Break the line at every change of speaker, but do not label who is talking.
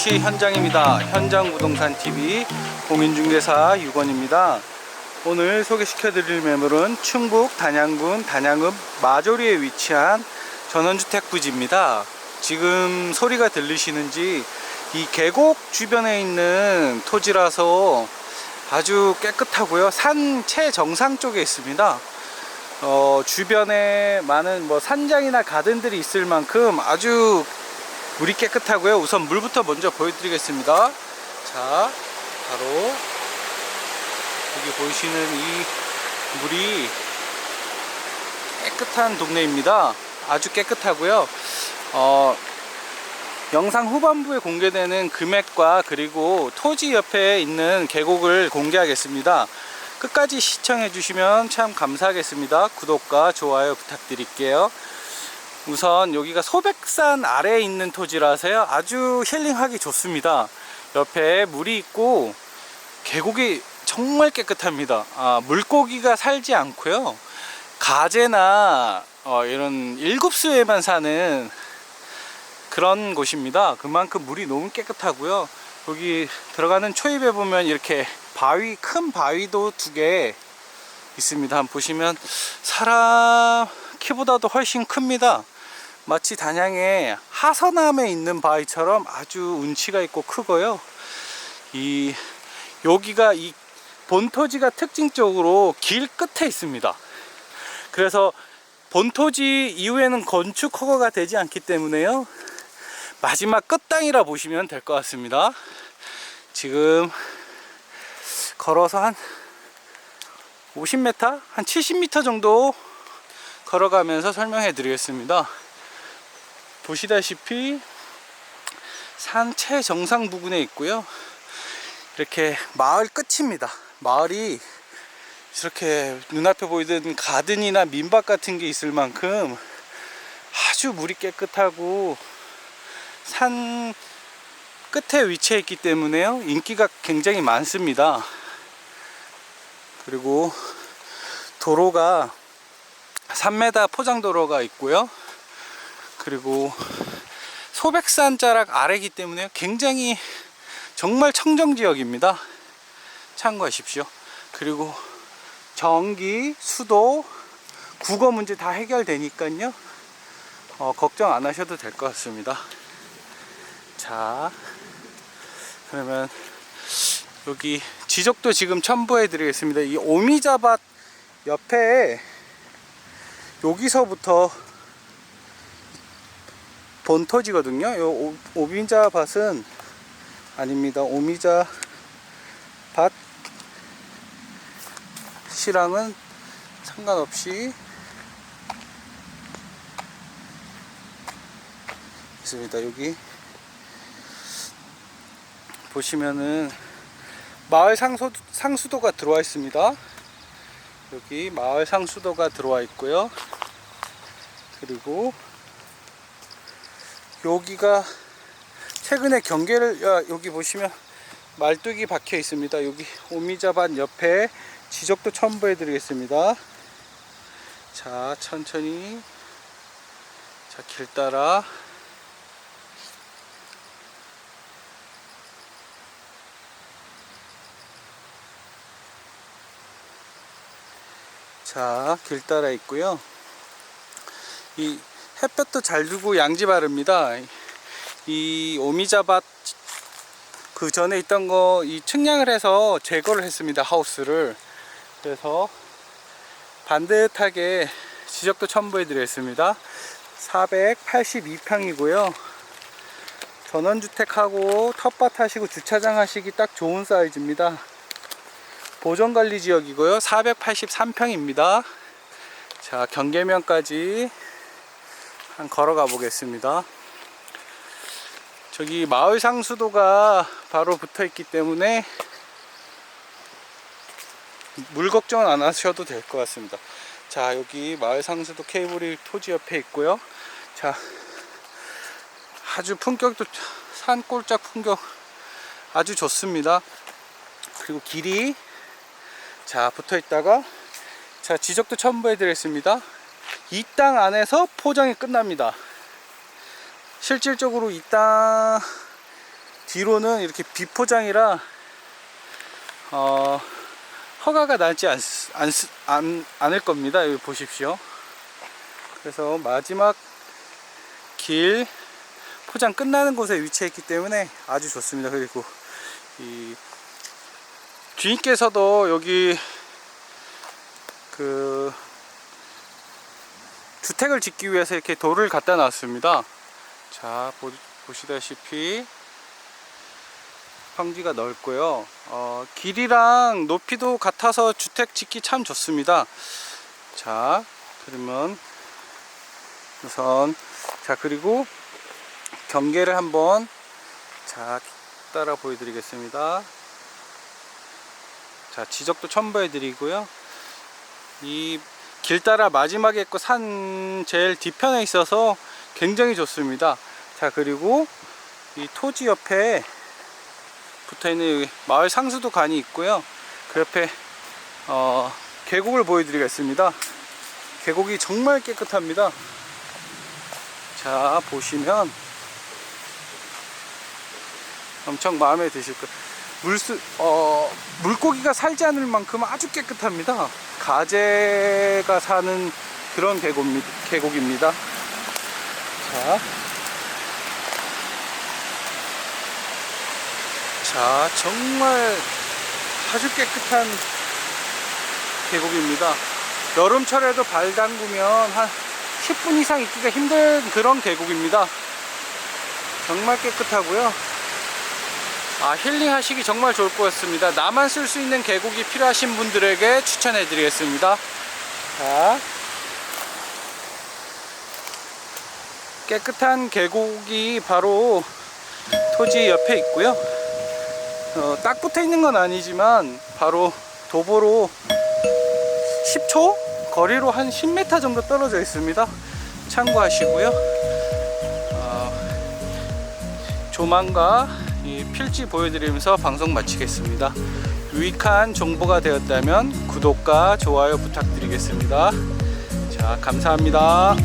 계신 곳이 현장입니다. 현장 부동산 TV 공인중개사 유건입니다. 오늘 소개시켜드릴 매물은 충북 단양군 단양읍 마조리에 위치한 전원주택 부지입니다. 지금 소리가 들리시는지 이 계곡 주변에 있는 토지라서 아주 깨끗하고요. 산 최정상 쪽에 있습니다. 어, 주변에 많은 뭐 산장이나 가든들이 있을 만큼 아주 물이 깨끗하고요. 우선 물부터 먼저 보여드리겠습니다. 자, 바로 여기 보이시는 이 물이 깨끗한 동네입니다. 아주 깨끗하고요. 어, 영상 후반부에 공개되는 금액과 그리고 토지 옆에 있는 계곡을 공개하겠습니다. 끝까지 시청해 주시면 참 감사하겠습니다. 구독과 좋아요 부탁드릴게요. 우선 여기가 소백산 아래에 있는 토지라서요. 아주 힐링하기 좋습니다. 옆에 물이 있고 계곡이 정말 깨끗합니다. 아, 물고기가 살지 않고요. 가재나 어, 이런 일급수에만 사는 그런 곳입니다. 그만큼 물이 너무 깨끗하고요. 여기 들어가는 초입에 보면 이렇게 바위 큰 바위도 두 개 있습니다. 보시면 사람 키보다도 훨씬 큽니다. 마치 단양의 하서남에 있는 바위처럼 아주 운치가 있고 크고요. 이 여기가 이 본토지가 특징적으로 길 끝에 있습니다. 그래서 본토지 이후에는 건축 허가가 되지 않기 때문에요. 마지막 끝땅이라 보시면 될 것 같습니다. 지금 걸어서 한 50m, 한 70m 정도 걸어가면서 설명해 드리겠습니다. 보시다시피 산 최정상 부근에 있고요. 이렇게 마을 끝입니다. 마을이 이렇게 눈앞에 보이던 가든이나 민박 같은 게 있을 만큼 아주 물이 깨끗하고 산 끝에 위치해 있기 때문에요. 인기가 굉장히 많습니다. 그리고 도로가 3m 포장도로가 있고요. 그리고 소백산 자락 아래기 때문에 굉장히 정말 청정 지역입니다. 참고하십시오. 그리고 전기, 수도, 국어 문제 다 해결되니까요. 어, 걱정 안 하셔도 될 것 같습니다. 자, 그러면 여기 지적도 지금 첨부해 드리겠습니다. 이 오미자밭 옆에 여기서부터 본토지거든요. 요 오- 오미자밭은 아닙니다. 오미자 밭이랑은 상관없이 있습니다. 여기 보시면은 마을 상수, 상수도가 들어와 있습니다. 여기 마을 상수도가 들어와 있고요. 그리고 여기가 최근에 경계를 야, 여기 보시면 말뚝이 박혀 있습니다. 여기 오미자반 옆에 지적도 첨부해 드리겠습니다. 자, 천천히 자, 길 따라 자, 길 따라 있고요. 이 햇볕도 잘 두고 양지 바릅니다. 이 오미자밭 그 전에 있던 거 이 측량을 해서 제거를 했습니다. 하우스를. 그래서 반듯하게 지적도 첨부해 드렸습니다. 482평이고요. 전원주택하고 텃밭 하시고 주차장 하시기 딱 좋은 사이즈입니다. 보존관리 지역이고요. 483평입니다. 자, 경계면까지 한 걸어가 보겠습니다. 저기 마을 상수도가 바로 붙어 있기 때문에 물 걱정은 안 하셔도 될 것 같습니다. 자, 여기 마을 상수도 케이블이 토지 옆에 있고요. 자, 아주 품격도 산골짝 풍경 아주 좋습니다. 그리고 길이 자 붙어 있다가 자 지적도 첨부해 드렸습니다. 이 땅 안에서 포장이 끝납니다. 실질적으로 이 땅 뒤로는 이렇게 비포장이라 어, 허가가 나지 않, 않, 않, 않을 겁니다. 여기 보십시오. 그래서 마지막 길 포장 끝나는 곳에 위치했기 때문에 아주 좋습니다. 그리고 이 주인께서도 여기 그 주택을 짓기 위해서 이렇게 돌을 갖다 놨습니다. 자 보, 보시다시피 평지가 넓고요. 어, 길이랑 높이도 같아서 주택 짓기 참 좋습니다. 자 그러면 우선 자 그리고 경계를 한번 자 따라 보여드리겠습니다. 자 지적도 첨부해 드리고요. 이 길 따라 마지막에 있고 산 제일 뒤편에 있어서 굉장히 좋습니다. 자 그리고 이 토지 옆에 붙어 있는 여기 마을 상수도관이 있고요. 그 옆에 어, 계곡을 보여드리겠습니다. 계곡이 정말 깨끗합니다. 자 보시면 엄청 마음에 드실 거예요. 물수 어 물고기가 살지 않을 만큼 아주 깨끗합니다. 가재가 사는 그런 계곡입니다. 계곡입니다. 자, 자 정말 아주 깨끗한 계곡입니다. 여름철에도 발 담그면 한 10분 이상 있기가 힘든 그런 계곡입니다. 정말 깨끗하고요. 아, 힐링 하시기 정말 좋을 것 같습니다. 나만 쓸 수 있는 계곡이 필요하신 분들에게 추천해 드리겠습니다. 자. 깨끗한 계곡이 바로 토지 옆에 있고요. 어, 딱 붙어 있는 건 아니지만 바로 도보로 10초 거리로 한 10m 정도 떨어져 있습니다. 참고하시고요. 어, 조만간 이 필지 보여드리면서 방송 마치겠습니다. 유익한 정보가 되었다면 구독과 좋아요 부탁드리겠습니다. 자, 감사합니다.